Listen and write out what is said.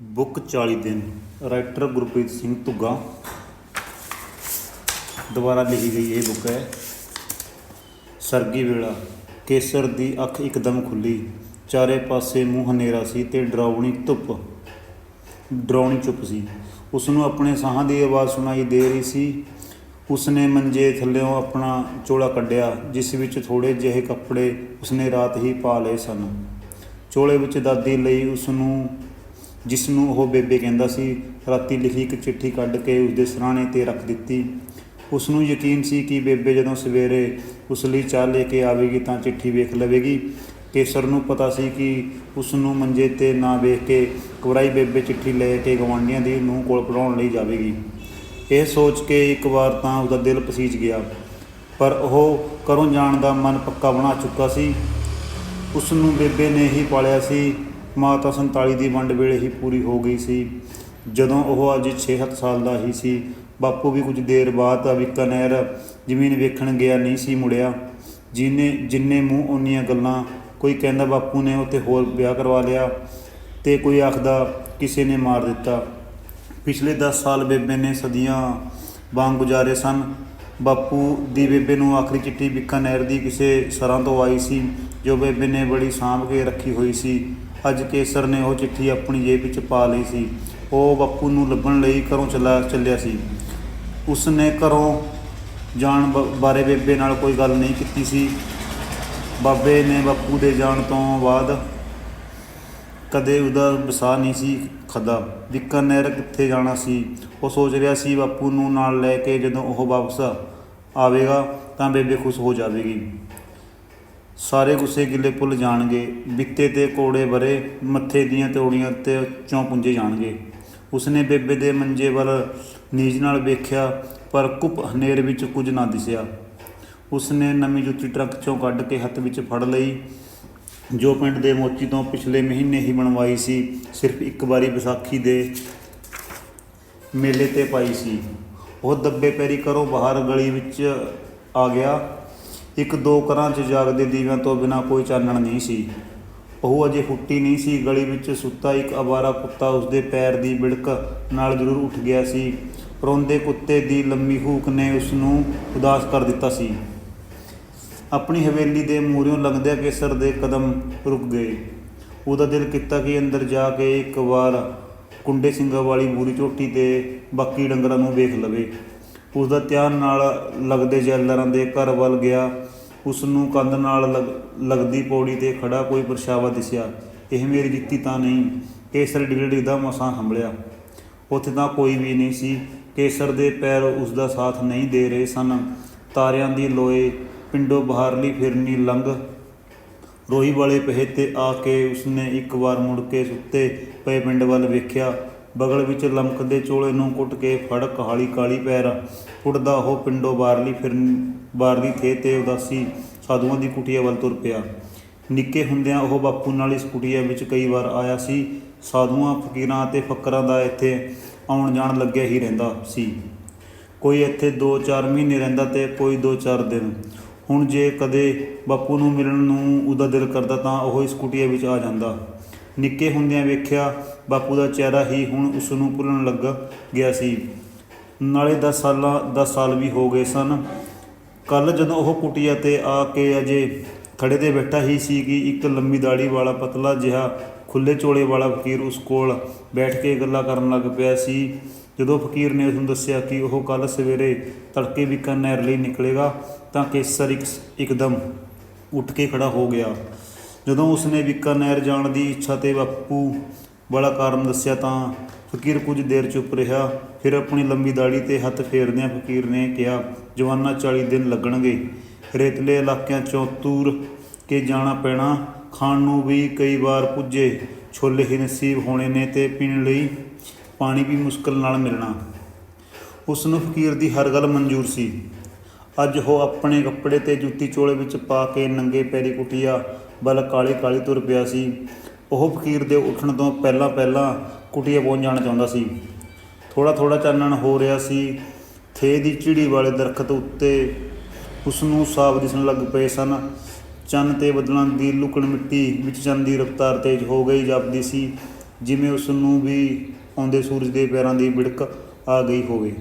Book 40 ਦਿਨ, writer Gurpreet Singh Dhugga. ਦੁਆਰਾ ਲਿਖੀ ਗਈ ਇਹ ਬੁੱਕ ਹੈ, ਸਰਗੀ ਵੇਲਾ, ਕੇਸਰ ਦੀ ਅੱਖ ਇੱਕਦਮ ਖੁੱਲੀ, ਚਾਰੇ ਪਾਸੇ ਮੂੰਹ ਹਨੇਰਾ ਸੀ ਤੇ ਡਰਾਉਣੀ ਧੁੱਪ, ਡਰਾਉਣੀ ਚੁੱਪ ਸੀ। ਉਸ ਨੂੰ ਆਪਣੇ ਸਾਹਾਂ ਦੀ ਆਵਾਜ਼ ਸੁਣਾਈ ਦੇ ਰਹੀ ਸੀ। ਉਸਨੇ ਮੰਜੇ ਥੱਲਿਓਂ ਆਪਣਾ ਚੋਲਾ ਕੱਢਿਆ, ਜਿਸ ਵਿੱਚ ਥੋੜੇ ਜਿਹੇ ਕੱਪੜੇ ਉਸਨੇ ਰਾਤ ਹੀ ਪਾ ਲਏ ਸਨ। ਚੋਲੇ ਵਿੱਚ ਦਾਦੀ ਲਈ ਉਸ ਨੂੰ ਜਿਸ ਨੂੰ ਉਹ ਬੇਬੇ ਕਹਿੰਦਾ ਸੀ, ਰਾਤੀ ਲਿਖੀ ਇੱਕ ਚਿੱਠੀ ਕੱਢ ਕੇ ਉਸਦੇ ਸਰਾਣੇ ਤੇ ਰੱਖ ਦਿੱਤੀ। ਉਸ ਨੂੰ ਯਕੀਨ ਸੀ ਕਿ ਬੇਬੇ ਜਦੋਂ ਸਵੇਰੇ ਉਸ ਲਈ ਚਾਹ ਲੈ ਕੇ ਆਵੇਗੀ ਤਾਂ ਚਿੱਠੀ ਵੇਖ ਲਵੇਗੀ। ਕੇਸਰ ਨੂੰ ਪਤਾ ਸੀ ਕਿ ਉਸ ਨੂੰ ਮੰਜੇ ਤੇ ਨਾ ਵੇਖ ਕੇ ਕੁਰਾਈ ਬੇਬੇ ਚਿੱਠੀ ਲੈ ਕੇ ਗਵਾਂਢੀਆਂ ਦੀ ਨੂੰ ਕੋਲ ਪੜਾਉਣ ਲਈ ਜਾਵੇਗੀ। ਇਹ ਸੋਚ ਕੇ ਇੱਕ ਵਾਰ ਤਾਂ ਉਹਦਾ ਦਿਲ ਪਸੀਜ ਗਿਆ, ਪਰ ਉਹ ਘਰੋਂ ਜਾਣ ਦਾ ਮਨ ਪੱਕਾ ਬਣਾ ਚੁੱਕਾ ਸੀ। ਉਸ ਨੂੰ ਬੇਬੇ ਨੇ ਹੀ ਪਾਲਿਆ ਸੀ ਮਾਤਾ ਤਾਂ 47 ਦੀ ਵੰਡ ਵੇਲੇ ਹੀ ਪੂਰੀ ਹੋ ਗਈ ਸੀ। ਜਦੋਂ ਉਹ ਅੱਜ 6-7 ਸਾਲ ਦਾ ਹੀ ਸੀ, ਬਾਪੂ ਵੀ ਕੁਝ ਦੇਰ ਬਾਅਦ ਬੀਕਾਨੇਰ ਜ਼ਮੀਨ ਵੇਖਣ ਗਿਆ ਨਹੀਂ ਸੀ ਮੁੜਿਆ। ਜਿਨੇ, ਜਿੰਨੇ ਮੂੰਹ ਓਨੀਆਂ ਗੱਲਾਂ ਕੋਈ ਕਹਿੰਦਾ ਬਾਪੂ ਨੇ ਉੱਥੇ ਹੋਰ ਵਿਆਹ ਕਰਵਾ ਲਿਆ ਤੇ ਕੋਈ ਆਖਦਾ ਕਿਸੇ ਨੇ ਮਾਰ ਦਿੱਤਾ। ਪਿਛਲੇ 10 ਸਾਲ ਬੇਬੇ ਨੇ ਸਦੀਆਂ ਵਾਂਗ ਗੁਜ਼ਾਰੇ ਸਨ। ਬਾਪੂ ਦੀ ਬੇਬੇ ਨੂੰ ਆਖਰੀ ਚਿੱਠੀ ਬੀਕਾਨੇਰ ਦੀ ਕਿਸੇ ਸਰਾਂ ਤੋਂ ਆਈ ਸੀ, ਜੋ ਬੇਬੇ ਨੇ ਬੜੀ ਸਾਂਭ ਕੇ ਰੱਖੀ ਹੋਈ ਸੀ। ਅੱਜ ਕੇਸਰ ਨੇ ਉਹ ਚਿੱਠੀ ਆਪਣੀ ਜੇਬ ਵਿੱਚ ਪਾ ਲਈ ਸੀ। ਉਹ ਬਾਪੂ ਨੂੰ ਲੱਭਣ ਲਈ ਘਰੋਂ ਚਲਾ, ਚੱਲਿਆ ਸੀ। ਉਸ ਨੇ ਘਰੋਂ ਜਾਣ ਬ- ਬਾਰੇ ਬੇਬੇ ਨਾਲ ਕੋਈ ਗੱਲ ਨਹੀਂ ਕੀਤੀ ਸੀ। ਬਾਬੇ ਨੇ ਬਾਪੂ ਦੇ ਜਾਣ ਤੋਂ ਬਾਅਦ ਕਦੇ ਉਹਦਾ ਵਸਾ ਨਹੀਂ ਸੀ ਖਦਾ ਨਹਿਰ ਕਿੱਥੇ ਜਾਣਾ ਸੀ? ਉਹ ਸੋਚ ਰਿਹਾ ਸੀ ਬਾਪੂ ਨੂੰ ਨਾਲ ਲੈ ਕੇ ਜਦੋਂ ਉਹ ਵਾਪਸ ਆਵੇਗਾ ਤਾਂ ਬੇਬੇ ਖੁਸ਼ ਹੋ ਜਾਵੇਗੀ। ਸਾਰੇ ਗੁੱਸੇ ਗਿੱਲੇ ਭੁੱਲ ਜਾਣਗੇ, ਬਿੱਤੇ ਤੇ ਕੋੜੇ ਬਰੇ, ਮੱਥੇ ਦੀਆਂ ਤੌੜੀਆਂ ਤੇ ਚੋਂ ਪੁੰਜੇ ਜਾਣਗੇ। ਉਸਨੇ ਬੇਬੇ ਦੇ ਮੰਜੇ ਵੱਲ ਨੀਜ ਨਾਲ ਵੇਖਿਆ, ਪਰ ਕੁੱਪ ਹਨੇਰ ਵਿੱਚ ਕੁਝ ਨਾ ਦਿਸਿਆ। ਉਸਨੇ ਨਵੀਂ ਜੁੱਤੀ ਟਰੱਕ ਚੋਂ ਕੱਢ ਕੇ ਹੱਥ ਵਿੱਚ ਫੜ ਲਈ, ਜੋ ਪਿੰਡ ਦੇ ਮੋਚੀ ਤੋਂ ਪਿਛਲੇ ਮਹੀਨੇ ਹੀ ਬਣਵਾਈ ਸੀ। ਸਿਰਫ ਇੱਕ ਵਾਰੀ ਵਿਸਾਖੀ ਦੇ ਮੇਲੇ ਤੇ ਪਾਈ ਸੀ। ਉਹ ਦੱਬੇ ਪੈਰੀ ਘਰੋਂ ਬਾਹਰ ਗਲੀ ਵਿੱਚ ਆ ਗਿਆ। ਇੱਕ ਦੋ ਘਰਾਂ 'ਚ ਜਾਗਦੇ ਦੀਵਿਆਂ ਤੋਂ ਬਿਨਾ ਕੋਈ ਚਾਨਣ ਨਹੀਂ ਸੀ। ਉਹ ਅਜੇ ਫੁੱਟੀ ਨਹੀਂ ਸੀ, ਗਲੀ ਵਿੱਚ ਸੁੱਤਾ ਇੱਕ ਅਵਾਰਾ ਕੁੱਤਾ ਉਸਦੇ ਪੈਰ ਦੀ ਬਿੜਕ ਨਾਲ ਜ਼ਰੂਰ ਉੱਠ ਗਿਆ ਸੀ। ਰੋਂਦੇ ਕੁੱਤੇ ਦੀ ਲੰਮੀ ਹੂਕ ਨੇ ਉਸ ਨੂੰ ਉਦਾਸ ਕਰ ਦਿੱਤਾ ਸੀ। ਆਪਣੀ ਹਵੇਲੀ ਦੇ ਮੂਹਰਿਓਂ ਲੰਘਦਿਆਂ ਕੇਸਰ ਦੇ ਕਦਮ ਰੁਕ ਗਏ। ਉਹਦਾ ਦਿਲ ਕੀਤਾ ਕਿ ਅੰਦਰ ਜਾ ਕੇ ਇੱਕ ਵਾਰ ਕੁੰਡੇ ਸਿੰਘਾਂ ਵਾਲੀ ਬੂਰੀ ਝੋਟੀ ਤੇ ਬਾਕੀ ਡੰਗਰਾਂ ਨੂੰ ਵੇਖ ਲਵੇ। ਉਸਦਾ ਧਿਆਨ ਨਾਲ ਲੱਗਦੇ ਜੈਲਰਾਂ ਦੇ ਘਰ ਵੱਲ ਗਿਆ। ਉਸ ਨੂੰ ਕੰਧ ਨਾਲ ਲੱਗ- ਲੱਗਦੀ ਪੌੜੀ ਤੇ ਖੜਾ ਕੋਈ ਪਰਛਾਵਾ ਦਿਸਿਆ। ਇਹ ਮੇਰੀ ਜਿੱਤੀ ਤਾਂ ਨਹੀਂ, ਕੇਸਰ ਡਿਗੜੀ ਦਾ ਮਸਾਂ ਹੰਭਲਿਆ ਉੱਥੇ ਤਾਂ ਕੋਈ ਵੀ ਨਹੀਂ ਸੀ। ਕੇਸਰ ਦੇ ਪੈਰ ਉਸ ਦਾ ਸਾਥ ਨਹੀਂ ਦੇ ਰਹੇ ਸਨ। ਤਾਰਿਆਂ ਦੀ ਲੋਏ ਪਿੰਡੋਂ ਬਾਹਰਲੀ ਫਿਰਨੀ ਲੰਘ ਰੋਈ ਵਾਲੇ ਪਹੇ ਤੇ ਆ ਕੇ ਉਸਨੇ ਇੱਕ ਵਾਰ ਮੁੜ ਕੇ ਸੁੱਤੇ ਪਏ ਪਿੰਡ ਵੱਲ ਵੇਖਿਆ। ਬਗਲ ਵਿੱਚ ਲਮਕਦੇ ਚੋਲੇ ਨੂੰ ਕੁੱਟ ਕੇ ਫੜ ਕਹਾਲੀ ਕਾਲੀ ਪੈਰ ਉੱਡਦਾ ਉਹ ਪਿੰਡੋਂ ਬਾਹਰਲੀ ਫਿਰਨ, ਬਾਹਰਲੀ ਥੇ ਤੇ ਉਦਾਸੀ ਸਾਧੂਆਂ ਦੀ ਕੁਟੀਆ ਵੱਲ ਤੁਰ ਪਿਆ। ਨਿੱਕੇ ਹੁੰਦਿਆਂ ਉਹ ਬਾਪੂ ਨਾਲ ਇਸ ਕੁਟੀਆ ਵਿੱਚ ਕਈ ਵਾਰ ਆਇਆ ਸੀ। ਸਾਧੂਆਂ, ਫਕੀਰਾਂ ਤੇ ਫੱਕਰਾਂ ਦਾ ਇੱਥੇ ਆਉਣ ਜਾਣ ਲੱਗਿਆ ਹੀ ਰਹਿੰਦਾ ਸੀ। ਕੋਈ ਇੱਥੇ 2-4 ਮਹੀਨੇ ਰਹਿੰਦਾ ਤੇ ਕੋਈ 2-4 ਦਿਨ। ਹੁਣ ਜੇ ਕਦੇ ਬਾਪੂ ਨੂੰ ਮਿਲਣ ਨੂੰ ਉਹਦਾ ਦਿਲ ਕਰਦਾ ਤਾਂ ਉਹ ਇਸ ਕੁਟੀਆ ਵਿੱਚ ਆ ਜਾਂਦਾ। ਨਿੱਕੇ ਹੁੰਦਿਆਂ ਵੇਖਿਆ ਬਾਪੂ ਦਾ ਚਿਹਰਾ ਹੀ ਹੁਣ ਉਸ ਨੂੰ ਭੁੱਲਣ ਲੱਗ ਗਿਆ ਸੀ। ਨਾਲੇ 10 ਸਾਲਾਂ 10 ਸਾਲ ਵੀ ਹੋ ਗਏ ਸਨ। ਕੱਲ ਜਦੋਂ ਉਹ ਕੁਟੀਆ ਤੇ ਆ ਕੇ ਅਜੇ ਖੜੇ ਤੇ ਬੈਠਾ ਹੀ ਸੀ ਕਿ ਇੱਕ ਲੰਮੀ ਦਾੜੀ ਵਾਲਾ ਪਤਲਾ ਜਿਹਾ ਖੁੱਲੇ ਚੋਲੇ ਵਾਲਾ ਫਕੀਰ ਉਸ ਕੋਲ ਬੈਠ ਕੇ ਗੱਲਾਂ ਕਰਨ ਲੱਗ ਪਿਆ ਸੀ। ਜਦੋਂ ਫਕੀਰ ਨੇ ਉਸ ਨੂੰ ਦੱਸਿਆ ਕਿ ਉਹ ਕੱਲ ਸਵੇਰੇ ਤੜਕੇ ਬੀਕਾਨੇਰ ਲਈ ਨਿਕਲੇਗਾ ਤਾਂ ਕੇਸਰ ਇੱਕ ਇੱਕਦਮ ਉੱਠ ਕੇ ਖੜਾ ਹੋ ਗਿਆ। ਜਦੋਂ ਉਸਨੇ ਬੀਕਾਨੇਰ ਜਾਣ ਦੀ ਇੱਛਾ ਤੇ ਬਾਪੂ ਵਾਲਾ ਕਾਰਨ ਦੱਸਿਆ ਤਾਂ ਫਕੀਰ ਕੁਝ ਦੇਰ ਚੁੱਪ ਰਿਹਾ, ਫਿਰ ਆਪਣੀ ਲੰਬੀ ਦਾੜੀ ਤੇ ਹੱਥ ਫੇਰਦਿਆਂ ਫਕੀਰ ਨੇ ਕਿਹਾ, ਜਵਾਨਾ 40 ਦਿਨ ਲੱਗਣਗੇ। ਰੇਤਲੇ ਇਲਾਕਿਆਂ ਚੋਂ ਤੂਰ ਕੇ ਜਾਣਾ ਪੈਣਾ, ਖਾਣ ਨੂੰ ਵੀ ਕਈ ਵਾਰ ਪੁੱਜੇ। ਛੋਲੇ ਹੀ ਨਸੀਬ ਹੋਣੇ ਨੇ ਤੇ ਪੀਣ ਲਈ ਪਾਣੀ ਵੀ ਮੁਸ਼ਕਲ ਨਾਲ ਮਿਲਣਾ। ਉਸ ਨੂੰ ਫਕੀਰ ਦੀ ਹਰ ਗੱਲ ਮਨਜ਼ੂਰ ਸੀ। ਅੱਜ ਉਹ ਆਪਣੇ ਕੱਪੜੇ ਤੇ ਜੁੱਤੀ ਚੋਲੇ ਵਿੱਚ ਪਾ ਕੇ ਨੰਗੇ ਪੈਰੀ ਕੁਟੀਆ ਵੱਲ ਕਾਲੇ ਕਾਲੇ ਤੁਰ ਪਿਆ ਸੀ। ਉਹ ਫਕੀਰ ਦੇ ਉੱਠਣ ਤੋਂ ਪਹਿਲਾਂ ਪਹਿਲਾਂ ਕੁਟੀਆ ਪਹੁੰਚ ਜਾਣਾ ਚਾਹੁੰਦਾ ਸੀ। ਥੋੜਾ ਥੋੜਾ ਚਾਨਣ ਹੋ ਰਿਹਾ ਸੀ। ਥੇ ਦੀ ਚਿੜੀ ਵਾਲੇ ਦਰਖਤ ਉੱਤੇ ਉਸ ਨੂੰ ਸਾਫ਼ ਦਿਸਣ ਲੱਗ ਪਏ ਸਨ। ਚੰਨ ਤੇ ਬੱਦਲਾਂ ਦੀ ਲੁਕਣ ਮਿੱਟੀ ਵਿੱਚ ਚੰਨ ਦੀ ਰਫ਼ਤਾਰ ਤੇਜ਼ ਹੋ ਗਈ ਜਾਪਦੀ ਸੀ, ਜਿਵੇਂ ਉਸ ਨੂੰ ਵੀ ਆਉਂਦੇ ਸੂਰਜ ਦੇ ਪੈਰਾਂ ਦੀ ਵਿੜਕ ਆ ਗਈ ਹੋਵੇ।